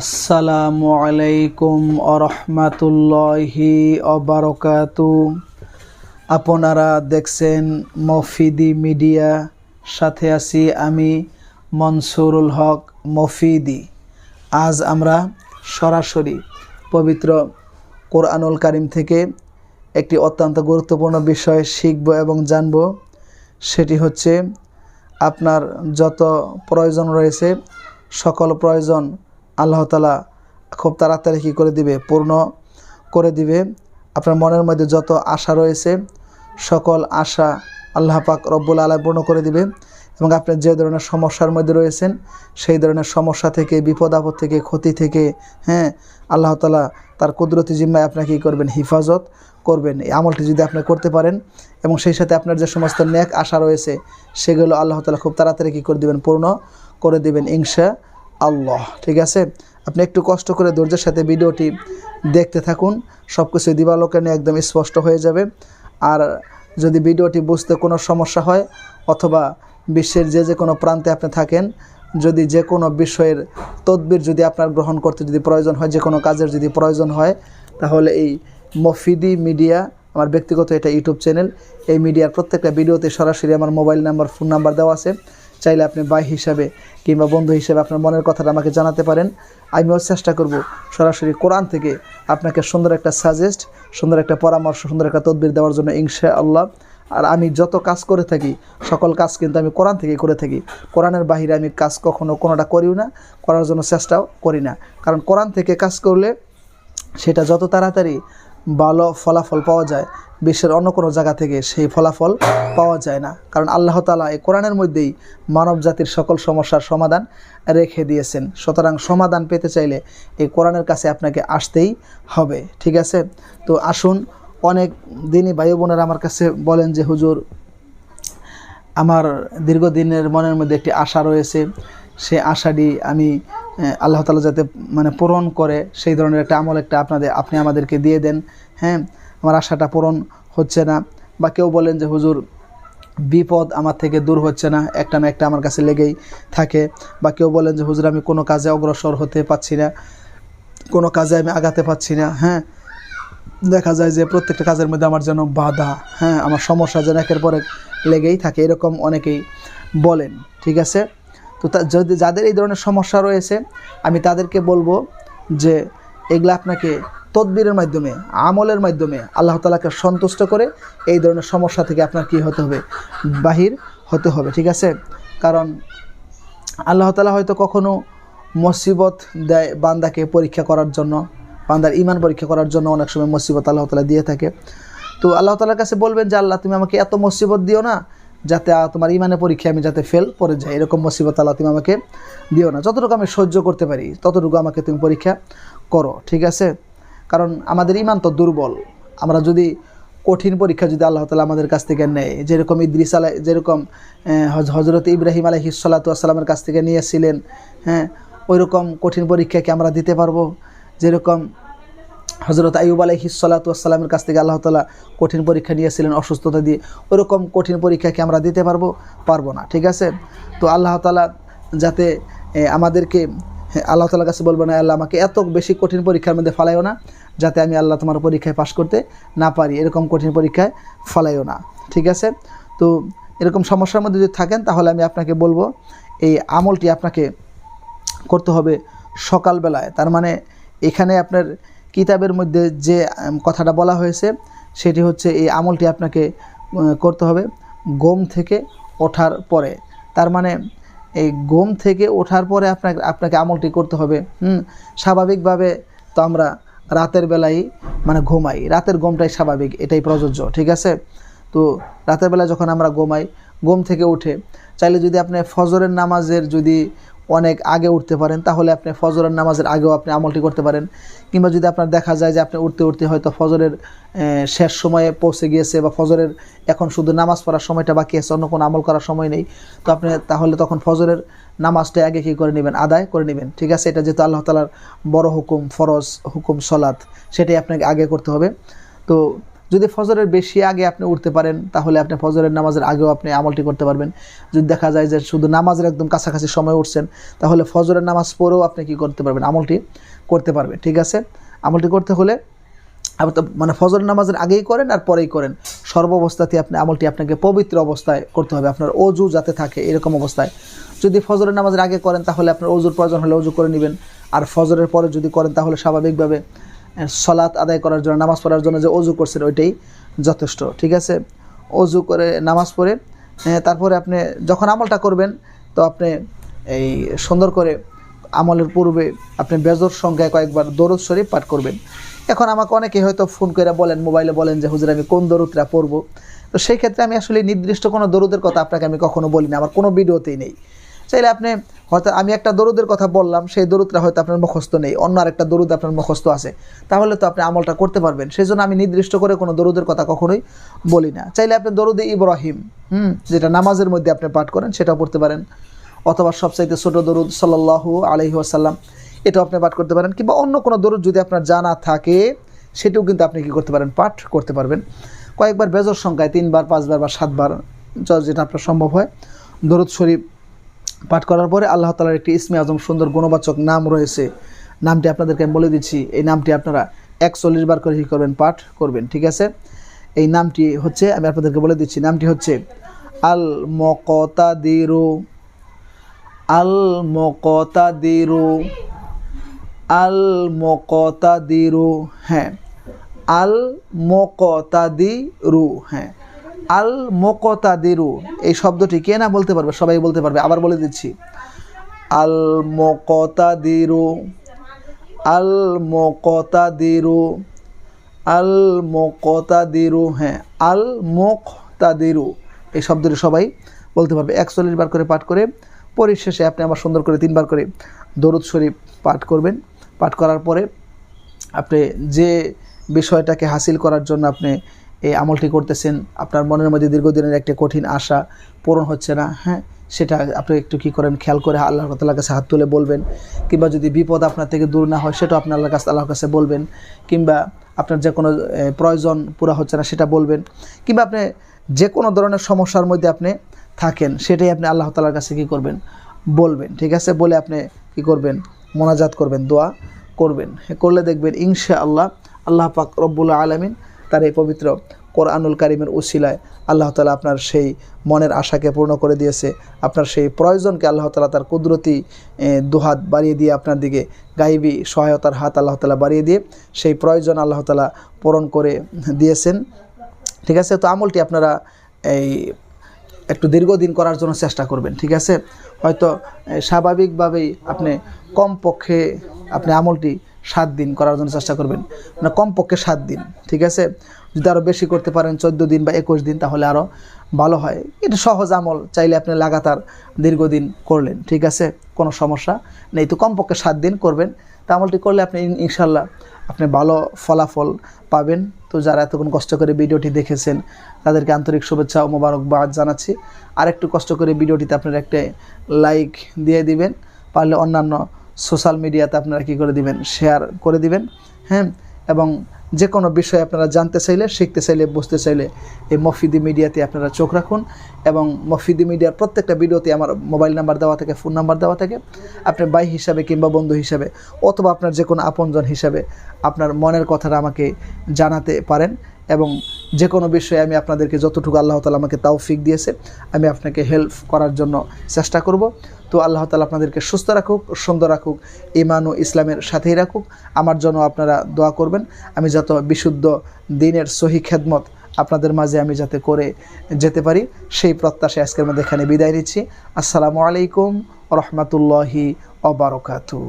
আসসালামু আলাইকুম আরহামাতুল্লাহি অবারকাতু আপনারা দেখছেন মফিদি মিডিয়া, সাথে আছি আমি মনসুরুল হক মফিদি। আজ আমরা সরাসরি পবিত্র কোরআনুল কারিম থেকে একটি অত্যন্ত গুরুত্বপূর্ণ বিষয় শিখব এবং জানব। সেটি হচ্ছে, আপনার যত প্রয়োজন রয়েছে, সকল প্রয়োজন আল্লাহ তালা খুব তাড়াতাড়ি কী করে দিবে? পূর্ণ করে দিবে। আপনার মনের মধ্যে যত আশা রয়েছে, সকল আশা আল্লাহ পাক রব্বুল আলম পূর্ণ করে দিবে এবং আপনি যে ধরনের সমস্যার মধ্যে রয়েছেন, সেই ধরনের সমস্যা থেকে, বিপদ আপদ থেকে, ক্ষতি থেকে হ্যাঁ আল্লাহ তালা তার কুদরতি জিম্মায় আপনাকে কী করবেন? হিফাজত করবেন। এই আমলটি যদি আপনি করতে পারেন এবং সেই সাথে আপনার যে সমস্ত ন্যাক আশা রয়েছে, সেগুলো আল্লাহ তালা খুব তাড়াতাড়ি কী করে দেবেন? পূর্ণ করে দেবেন, ইনশা আল্লাহ, ঠিক আছে? আপনি একটু কষ্ট করে ধৈর্যের সাথে ভিডিওটি দেখতে থাকুন। সব কিছু দিবালোকে নিয়ে একদম স্পষ্ট হয়ে যাবে। আর যদি ভিডিওটি বুঝতে কোনো সমস্যা হয়, অথবা বিশ্বের যে যে কোনো প্রান্তে আপনি থাকেন, যদি যে কোনো বিষয়ের তদবির যদি আপনার গ্রহণ করতে যদি প্রয়োজন হয়, যে কোনো কাজের যদি প্রয়োজন হয়, তাহলে এই মফিদি মিডিয়া, আমার ব্যক্তিগত এটা ইউটিউব চ্যানেল, এই মিডিয়ার প্রত্যেকটা ভিডিওতে সরাসরি আমার মোবাইল নাম্বার, ফোন নাম্বার দেওয়া আছে। চাইলে আপনি ভাই হিসাবে কিংবা বন্ধু হিসেবে আপনার মনের কথাটা আমাকে জানাতে পারেন। আমিও চেষ্টা করব সরাসরি কোরআন থেকে আপনাকে সুন্দর একটা সাজেস্ট সুন্দর একটা পরামর্শ, সুন্দর একটা তদবির দেওয়ার জন্য ইনশা আল্লাহ আর আমি যত কাজ করে থাকি, সকল কাজ কিন্তু আমি কোরআন থেকে করে থাকি। কোরআনের বাহিরে আমি কাজ কখনো কোনোটা করিও না, করার জন্য চেষ্টাও করি না। কারণ কোরআন থেকে কাজ করলে সেটা যত তাড়াতাড়ি ভালো ফলাফল পাওয়া যায় বিশ্বের অন্য কোনো জায়গা থেকে সেই ফলাফল পাওয়া যায় না। কারণ আল্লাহ তালা এই কোরআনের মধ্যেই মানব জাতির সকল সমস্যার সমাধান রেখে দিয়েছেন। সুতরাং সমাধান পেতে চাইলে এই কোরআনের কাছে আপনাকে আসতেই হবে। ঠিক আছে? তো আসুন, অনেক দিনই ভাই বোনেরা আমার কাছে বলেন যে, হুজুর, আমার দীর্ঘদিনের মনের মধ্যে একটি আশা রয়েছে। সে আশাটি আমি আল্লাহ তালা যাতে মানে পূরণ করে, সেই ধরনের একটা আমল একটা আপনাদের, আপনি আমাদেরকে দিয়ে দেন। হ্যাঁ? আমার আশাটা পূরণ হচ্ছে না। বা কেউ বলেন যে, হুজুর, বিপদ আমার থেকে দূর হচ্ছে না। একটা না একটা আমার কাছে লেগেই থাকে। বা কেউ বলেন যে, হুজুর, আমি কোনো কাজে অগ্রসর হতে পারছি না। কোনো কাজে আমি আগাতে পারছি না। হ্যাঁ দেখা যায় যে প্রত্যেকটা কাজের মধ্যে আমার যেন বাধা হ্যাঁ আমার সমস্যা যেন একের পর লেগেই থাকে, এরকম অনেকেই বলেন, ঠিক আছে? তো, যদি যাদের এই ধরনের সমস্যা রয়েছে, আমি তাদেরকে বলব যে, এগুলো আপনাকে তদবিরের মাধ্যমে, আমলের মাধ্যমে আল্লাহ তালাকে সন্তুষ্ট করে এই ধরনের সমস্যা থেকে আপনার কি হতে হবে? বাহির হতে হবে, ঠিক আছে? কারণ আল্লাহ তালা হয়তো কখনো মসিবত দেয় বান্দাকে পরীক্ষা করার জন্য, বান্দার ইমান পরীক্ষা করার জন্য অনেক সময় মসিবত আল্লাহ তালা দিয়ে থাকে। তো আল্লাহ তালার কাছে বলবেন যে, আল্লাহ, তুমি আমাকে এত মসিবত দিও না যাতে তোমার ইমানের পরীক্ষায় আমি যাতে ফেল পড়ে যাই। এরকম মুসিবত আল্লাহ তুমি আমাকে দিও না। যতটুকু আমি সহ্য করতে পারি, ততটুকু আমাকে তুমি পরীক্ষা করো, ঠিক আছে? কারণ আমাদের ইমান তো দুর্বল। আমরা যদি কঠিন পরীক্ষা যদি আল্লাহ তালা আমাদের কাছ থেকে নেয়, যেরকম ইদ্রিস আলাই, যেরকম হজরত ইব্রাহিম আলহি সাল্লাতু আসসালামের কাছ থেকে নিয়েছিলেন হ্যাঁ ওই রকম কঠিন পরীক্ষাকে আমরা দিতে পারব? যেরকম হজরত আইব আলহি সাল্লাতু আসসালামের কাছ থেকে আল্লাহ তালা কঠিন পরীক্ষা নিয়েছিলেন, অসুস্থতা দিয়ে, ওইরকম কঠিন পরীক্ষাকে আমরা দিতে পারব? পারব না, ঠিক আছে? তো আল্লাহ তালা যাতে আমাদেরকে আল্লাহ তালার কাছে বলব না, আল্লাহ, আমাকে এত বেশি কঠিন পরীক্ষার মধ্যে ফালাইও না, যাতে আমি আল্লাহ তোমার পরীক্ষায় পাশ করতে না পারি। এরকম কঠিন পরীক্ষায় ফালাইও না, ঠিক আছে? তো এরকম সমস্যার মধ্যে যদি থাকেন, তাহলে আমি আপনাকে বলব, এই আমলটি আপনাকে করতে হবে সকালবেলায়। তার মানে এখানে আপনার কিতাবের মধ্যে যে কথাটা বলা হয়েছে, সেটি হচ্ছে এই আমলটি আপনাকে করতে হবে গম থেকে ওঠার পরে। তার মানে এই ঘুম থেকে ওঠার পরে আপনাকে আপনাকে আমলটি করতে হবে, হুম? স্বাভাবিকভাবে তো আমরা রাতের বেলায় মানে ঘুমাই। রাতের গমটাই স্বাভাবিক, এটাই প্রযোজ্য, ঠিক আছে? তো রাতের বেলা যখন আমরা ঘুমাই, ঘুম থেকে উঠে, চাইলে যদি আপনি ফজরের নামাজের যদি অনেক আগে উঠতে পারেন, তাহলে আপনি ফজরের নামাজের আগেও আপনি আমলটি করতে পারেন। কিংবা যদি আপনার দেখা যায় যে আপনি উঠতে উঠতে হয়তো ফজরের শেষ সময়ে পৌঁছে গিয়েছে বা ফজরের এখন শুধু নামাজ পড়ার সময়টা বাকি আছে, অন্য কোনো আমল করার সময় নেই, তো আপনি তাহলে তখন ফজরের নামাজটা আগে কী করে নেবেন? আদায় করে নেবেন। ঠিক আছে, এটা যেহেতু আল্লাহ তালার বড় হুকুম, ফরজ হুকুম, সলাৎ, সেটাই আপনাকে আগে করতে হবে। তো যদি ফজরের বেশি আগে আপনি উঠতে পারেন, তাহলে আপনি ফজরের নামাজের আগেও আপনি আমলটি করতে পারবেন। যদি দেখা যায় যে শুধু নামাজের একদম কাছাকাছি সময় উঠছেন, তাহলে ফজরের নামাজ পড়েও আপনি কি করতে পারবেন? আমলটি করতে পারবেন, ঠিক আছে? আমলটি করতে হলে আপনি মানে ফজর নামাজের আগেই করেন আর পরেই করেন। সর্বাবস্থাতে আপনি আমলটি আপনাকে পবিত্র অবস্থায় করতে হবে। আপনার অজু যাতে থাকে এরকম অবস্থায়। যদি ফজরের নামাজের আগে করেন, তাহলে আপনার অজুর প্রয়োজন হলে অজু করে নেবেন। আর ফজরের পরে যদি করেন, তাহলে স্বাভাবিকভাবে সলাৎ আদায় করার জন্য নামাজ পড়ার জন্য যে অজু করছেন ওইটাই যথেষ্ট ঠিক আছে? অজু করে নামাজ পড়ে আহ, তারপরে আপনি যখন আমলটা করবেন তো আপনি এই সুন্দর করে আমলের পূর্বে আপনি বেজর সংখ্যায় কয়েকবার দরুদ শরীফ পাঠ করবেন। এখন আমাকে অনেকে হয়তো ফোন করে বলেন মোবাইলে বলেন যে হুজুর আমি কোন দরুদটা পড়ব? তো সেই ক্ষেত্রে আমি আসলে নির্দিষ্ট কোনো দরুদের কথা আপনাকে আমি কখনো বলি না আমার কোনো ভিডিওতেই নেই। চাইলে আপনি হয়তো আমি একটা দরুদের কথা বললাম, সেই দরুদটা হয়তো আপনার মুখস্থ নেই। অন্য আরেকটা দরুদ আপনার মুখস্থ আছে। তাহলে তো আপনি আমলটা করতে পারবেন। সেই জন্য আমি নির্দিষ্ট করে কোনো দরুদের কথা কখনোই বলি না। চাইলে আপনি দরুদে ইব্রাহিম, হুম, যেটা নামাজের মধ্যে আপনি পাঠ করেন, সেটাও পড়তে পারেন। অথবা সবচাইতে ছোট দরুদ সাল্লাল্লাহু আলহি আসাল্লাম এটাও আপনি পাঠ করতে পারেন। কিংবা অন্য কোনো দরুদ যদি আপনার জানা থাকে, সেটাও কিন্তু আপনি কি করতে পারেন? পাঠ করতে পারবেন। কয়েকবার বেজর সংখ্যায় তিনবার, পাঁচবার বা সাতবার যেটা আপনার সম্ভব হয়। দরুদ শরীফ পাঠ করার পরে আল্লাহ তালার একটি ইসমে আজম সুন্দর গুণবাচক নাম রয়েছে। নামটি আপনাদেরকে আমি বলে দিচ্ছি, এই নামটি আপনারা একচল্লিশ বার করে কি করবেন, পাঠ করবেন, ঠিক আছে? এই নামটি হচ্ছে, আমি আপনাদেরকে বলে দিচ্ছি, নামটি হচ্ছে আল মকতাদিরু আল মকতাদিরু আল মকতাদিরু হ্যাঁ। আল মকতাদিরু হ্যাঁ। আল মকতাদিরু এই শব্দটি কে না বলতে পারবে? সবাই বলতে পারবে। আবার বলে দিচ্ছি। আল মকতাদিরু আল মকতাদিরু আল মকতাদিরু হ্যাঁ। আল মুকতাদিরু এই শব্দটি সবাই বলতে পারবে। একচল্লিশ বার করে পাঠ করে পরিশেষে আপনি আবার সুন্দর করে তিনবার করে দরুদ শরীফ পাঠ করবেন। পাঠ করার পরে আপনি যে বিষয়টাকে হাসিল করার জন্য আপনি এই আমলটি করতেছেন, আপনার মনের মধ্যে দীর্ঘদিনের একটি কঠিন আশা পূরণ হচ্ছে না হ্যাঁ? সেটা আপনি একটু কী করেন? খেয়াল করে আল্লাহ তালার কাছে হাত তুলে বলবেন। কিংবা যদি বিপদ আপনার থেকে দূর না হয়, সেটাও আপনি আল্লাহর কাছে আল্লাহর কাছে বলবেন। কিংবা আপনার যে কোনো প্রয়োজন পুরা হচ্ছে না, সেটা বলবেন। কিংবা আপনি যে কোনো ধরনের সমস্যার মধ্যে আপনি থাকেন, সেটাই আপনি আল্লাহ তালার কাছে কী করবেন? বলবেন, ঠিক আছে? বলে আপনি কি করবেন? মোনাজাত করবেন, দোয়া করবেন। করলে দেখবেন ইনশা আল্লাহ আল্লাহ পাক রব্বুল আলমিন তার এই পবিত্র কোরআনুল কারিমের উসিলায় আল্লাহ তালা আপনার সেই মনের আশাকে পূর্ণ করে দিয়েছে। আপনার সেই প্রয়োজনকে আল্লাহ তালা তার কুদরতি দুহাত বাড়িয়ে দিয়ে আপনার দিকে গাইবি সহায়তার হাত আল্লাহ তালা বাড়িয়ে দিয়ে সেই প্রয়োজন আল্লাহ তালা পূরণ করে দিয়েছেন। ঠিক আছে? তো আমলটি আপনারা এই একটু দীর্ঘদিন করার জন্য চেষ্টা করবেন, ঠিক আছে? হয়তো স্বাভাবিকভাবেই আপনি কমপক্ষে আপনি আমলটি সাত দিন করার জন্য চেষ্টা করবেন। মানে কমপক্ষে সাত দিন, ঠিক আছে? যদি আরও বেশি করতে পারেন, চোদ্দ দিন বা একুশ দিন, তাহলে আরও ভালো হয়। এটা সহজ আমল, চাইলে আপনি লাগাতার দীর্ঘদিন করলেন, ঠিক আছে? কোনো সমস্যা নেই। তো কমপক্ষে সাত দিন করবেন। তা আমলটি করলে আপনি ইনশাল্লাহ আপনি ভালো ফলাফল পাবেন। তো যারা এতক্ষণ কষ্ট করে ভিডিওটি দেখেছেন, তাদেরকে আন্তরিক শুভেচ্ছা ও মোবারকবাদ জানাচ্ছি। আর একটু কষ্ট করে ভিডিওটিতে আপনারা একটা লাইক দিয়ে দিবেন, পারলে অন্যান্য সোশ্যাল মিডিয়াতে আপনারা কী করে দিবেন? শেয়ার করে দিবেন হ্যাঁ? এবং যে কোনো বিষয়ে আপনারা জানতে চাইলে, শিখতে চাইলে, বুঝতে চাইলে এই মফিদি মিডিয়াতে আপনারা চোখ রাখুন এবং মফিদি মিডিয়ার প্রত্যেকটা ভিডিওতে আমার মোবাইল নাম্বার দেওয়া থাকে, ফোন নাম্বার দেওয়া থাকে। আপনি ভাই হিসাবে কিংবা বন্ধু হিসাবে অথবা আপনার যে কোনো আপনজন হিসাবে আপনার মনের কথাটা আমাকে জানাতে পারেন এবং যে কোনো বিষয়ে আমি আপনাদেরকে যতটুকু আল্লাহ তালা আমাকে তাওফিক দিয়েছে, আমি আপনাকে হেল্প করার জন্য চেষ্টা করব। তো আল্লাহ তালা আপনাদেরকে সুস্থ রাখুক, সুন্দর রাখুক ইমান ও ইসলামের সাথেই রাখুক। আমার জন্য আপনারা দোয়া করবেন। আমি যত বিশুদ্ধ দিনের সহি খেদমত আপনাদের মাঝে আমি যাতে করে যেতে পারি, সেই প্রত্যাশায় আজকের মধ্যে এখানে বিদায় নিচ্ছি। আসসালামু আলাইকুম রহমতুল্লাহি অবরকাতু